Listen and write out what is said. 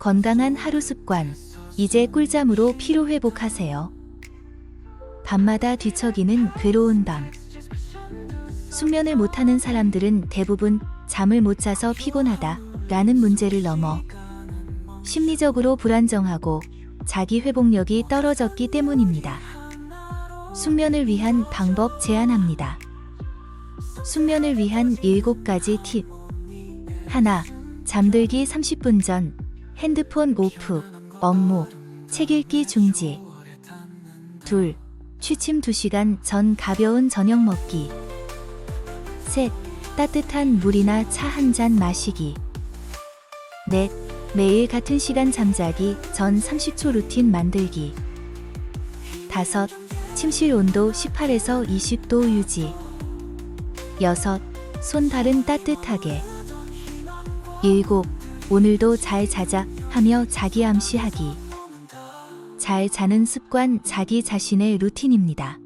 건강한 하루 습관. 이제 꿀잠으로 피로 회복하세요. 밤마다 뒤척이는 괴로운 밤. 숙면을 못하는 사람들은 대부분 잠을 못 자서 피곤하다 라는 문제를 넘어 심리적으로 불안정하고 자기 회복력이 떨어졌기 때문입니다. 숙면을 위한 방법 제안합니다. 숙면을 위한 7가지 팁. 하나, 잠들기 30분 전 핸드폰 오프, 업무, 책 읽기 중지. 둘, 취침 2시간 전 가벼운 저녁 먹기. 셋, 따뜻한 물이나 차 한 잔 마시기. 넷, 매일 같은 시간 잠자기 전 30초 루틴 만들기. 다섯, 침실 온도 18에서 20도 유지. 여섯, 손 발은 따뜻하게. 일곱, 오늘도 잘 자자 하며 자기 암시하기. 잘 자는 습관 자기 자신의 루틴입니다.